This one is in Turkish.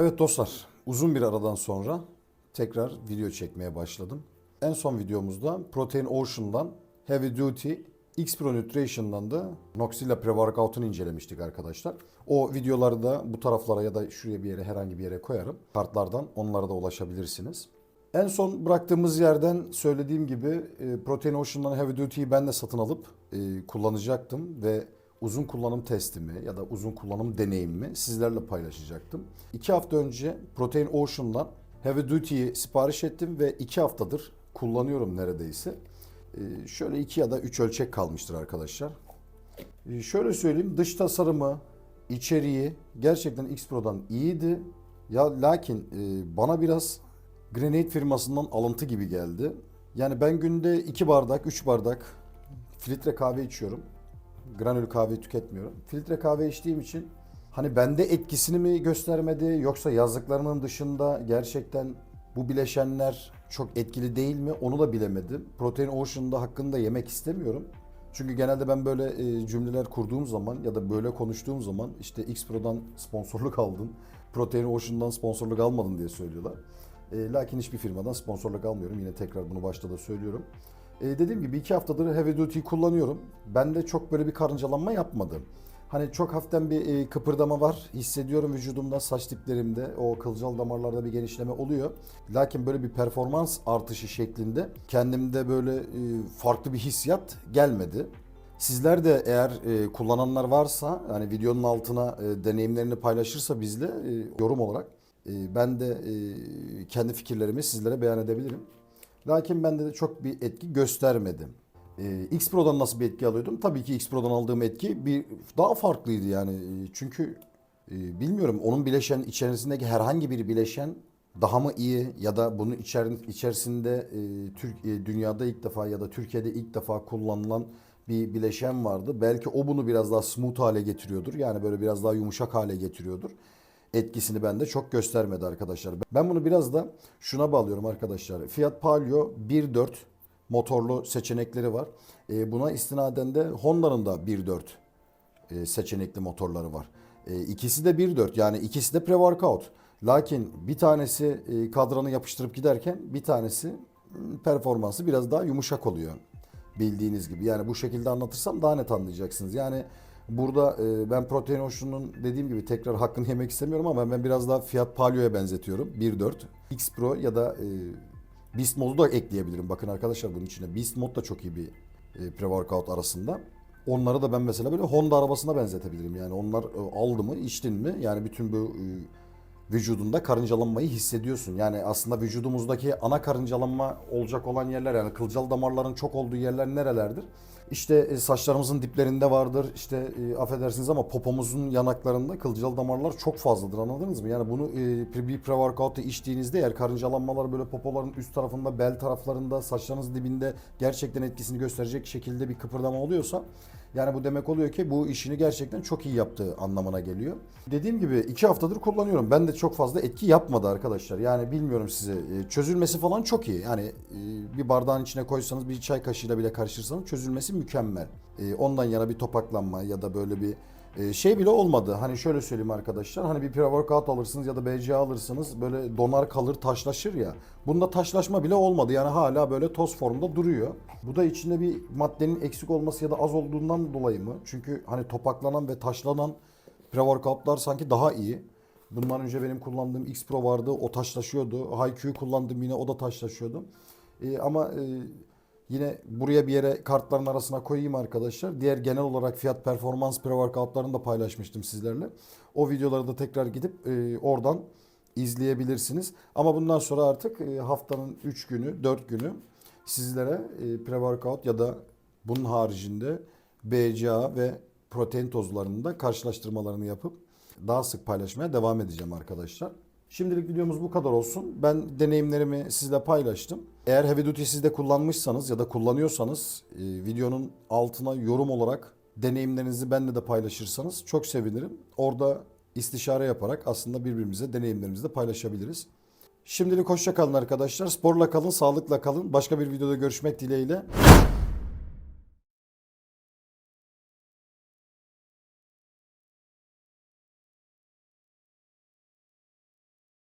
Evet dostlar, uzun bir aradan sonra tekrar video çekmeye başladım. En son videomuzda Protein Ocean'dan Heavy Duty X Pro Nutrition'dan da Noxilla Pre-Workout'unu incelemiştik arkadaşlar. O videoları da bu taraflara ya da şuraya bir yere herhangi bir yere koyarım. Kartlardan onlara da ulaşabilirsiniz. En son bıraktığımız yerden söylediğim gibi e, Protein Ocean'dan Heavy Duty'yi ben de satın alıp e, kullanacaktım ve uzun kullanım testimi ya da uzun kullanım deneyimimi sizlerle paylaşacaktım. İki hafta önce Protein Ocean'dan Heavy Duty'yi sipariş ettim ve iki haftadır kullanıyorum neredeyse. E, şöyle iki ya da üç ölçek kalmıştır arkadaşlar. E, şöyle söyleyeyim dış tasarımı, içeriği gerçekten X Pro'dan iyiydi. Ya lakin e, bana biraz Grenade firmasından alıntı gibi geldi. Yani ben günde 2 bardak, 3 bardak filtre kahve içiyorum. Granül kahve tüketmiyorum. Filtre kahve içtiğim için hani bende etkisini mi göstermedi yoksa yazdıklarının dışında gerçekten bu bileşenler çok etkili değil mi onu da bilemedim. Protein Ocean'da hakkında yemek istemiyorum. Çünkü genelde ben böyle e, cümleler kurduğum zaman ya da böyle konuştuğum zaman işte X Pro'dan sponsorluk aldın, Protein Ocean'dan sponsorluk almadın diye söylüyorlar. E, lakin hiçbir firmadan sponsorluk almıyorum. Yine tekrar bunu başta da söylüyorum. E, dediğim gibi iki haftadır Heavy Duty kullanıyorum. Ben de çok böyle bir karıncalanma yapmadım. Hani çok hafiften bir e, kıpırdama var. Hissediyorum vücudumda, saç diplerimde, o kılcal damarlarda bir genişleme oluyor. Lakin böyle bir performans artışı şeklinde kendimde böyle e, farklı bir hissiyat gelmedi. Sizler de eğer e, kullananlar varsa hani videonun altına e, deneyimlerini paylaşırsa bizle e, yorum olarak e, ben de e, kendi fikirlerimi sizlere beyan edebilirim. Lakin bende de çok bir etki göstermedi. E, X Pro'dan nasıl bir etki alıyordum? Tabii ki X Pro'dan aldığım etki bir daha farklıydı yani. E, Çünkü e, bilmiyorum onun bileşen içerisindeki herhangi bir bileşen daha mı iyi ya da bunun içer- içerisinde e, Türk e, dünyada ilk defa ya da Türkiye'de ilk defa kullanılan bir bileşen vardı. Belki o bunu biraz daha smooth hale getiriyordur. Yani böyle biraz daha yumuşak hale getiriyordur. Etkisini bende çok göstermedi arkadaşlar. Ben bunu biraz da şuna bağlıyorum arkadaşlar. Fiat Palio 1.4 motorlu seçenekleri var. E, buna istinaden de Honda'nın da 1.4 e, seçenekli motorları var. E, ikisi de 1.4 yani ikisi de pre-workout. Lakin bir tanesi kadranı yapıştırıp giderken bir tanesi mm, performansı biraz daha yumuşak oluyor. Bildiğiniz gibi. Yani bu şekilde anlatırsam daha net anlayacaksınız. Yani burada e, ben Protein Ocean'ın dediğim gibi tekrar hakkını yemek istemiyorum ama ben biraz daha Fiat Palio'ya benzetiyorum. 1.4 X Pro ya da e, Beast Mode'u da ekleyebilirim. Bakın arkadaşlar bunun içine. Beast Mode da çok iyi bir e, pre-workout arasında. Onları da ben mesela böyle Honda arabasına benzetebilirim. Yani onlar e, aldı mı, içtin mi? Yani bütün bu e, vücudunda karıncalanmayı hissediyorsun. Yani aslında vücudumuzdaki ana karıncalanma olacak olan yerler yani kılcal damarların çok olduğu yerler nerelerdir? İşte e, saçlarımızın diplerinde vardır. İşte e, affedersiniz ama popomuzun yanaklarında kılcal damarlar çok fazladır anladınız mı? Yani bunu e, bir pre-workout'u içtiğinizde eğer karıncalanmalar böyle popoların üst tarafında, bel taraflarında, saçlarınızın dibinde gerçekten etkisini gösterecek şekilde bir kıpırdama oluyorsa yani bu demek oluyor ki bu işini gerçekten çok iyi yaptığı anlamına geliyor. Dediğim gibi iki haftadır kullanıyorum. Ben de çok fazla etki yapmadı arkadaşlar. Yani bilmiyorum size e, çözülmesi falan çok iyi. Yani e, bir bardağın içine koysanız bir çay kaşığıyla bile karıştırsanız çözülmesi mükemmel. E, Ondan yana bir topaklanma ya da böyle bir e, şey bile olmadı. Hani şöyle söyleyeyim arkadaşlar. Hani bir pre-workout alırsınız ya da BCA alırsınız. Böyle donar kalır taşlaşır ya. Bunda taşlaşma bile olmadı. Yani hala böyle toz formda duruyor. Bu da içinde bir maddenin eksik olması ya da az olduğundan dolayı mı? Çünkü hani topaklanan ve taşlanan pre-workoutlar sanki daha iyi. Bundan önce benim kullandığım X Pro vardı. O taşlaşıyordu. HiQ kullandım yine o da taşlaşıyordu. E, ama e, Yine buraya bir yere kartların arasına koyayım arkadaşlar. Diğer genel olarak fiyat performans pre-workoutlarını da paylaşmıştım sizlerle. O videoları da tekrar gidip e, oradan izleyebilirsiniz. Ama bundan sonra artık e, haftanın 3 günü, 4 günü sizlere e, pre-workout ya da bunun haricinde BCA ve protein tozlarının da karşılaştırmalarını yapıp daha sık paylaşmaya devam edeceğim arkadaşlar. Şimdilik videomuz bu kadar olsun. Ben deneyimlerimi sizle paylaştım. Eğer Heavy Duty siz de kullanmışsanız ya da kullanıyorsanız e, videonun altına yorum olarak deneyimlerinizi benimle de paylaşırsanız çok sevinirim. Orada istişare yaparak aslında birbirimize deneyimlerimizi de paylaşabiliriz. Şimdilik hoşça kalın arkadaşlar. Sporla kalın, sağlıkla kalın. Başka bir videoda görüşmek dileğiyle.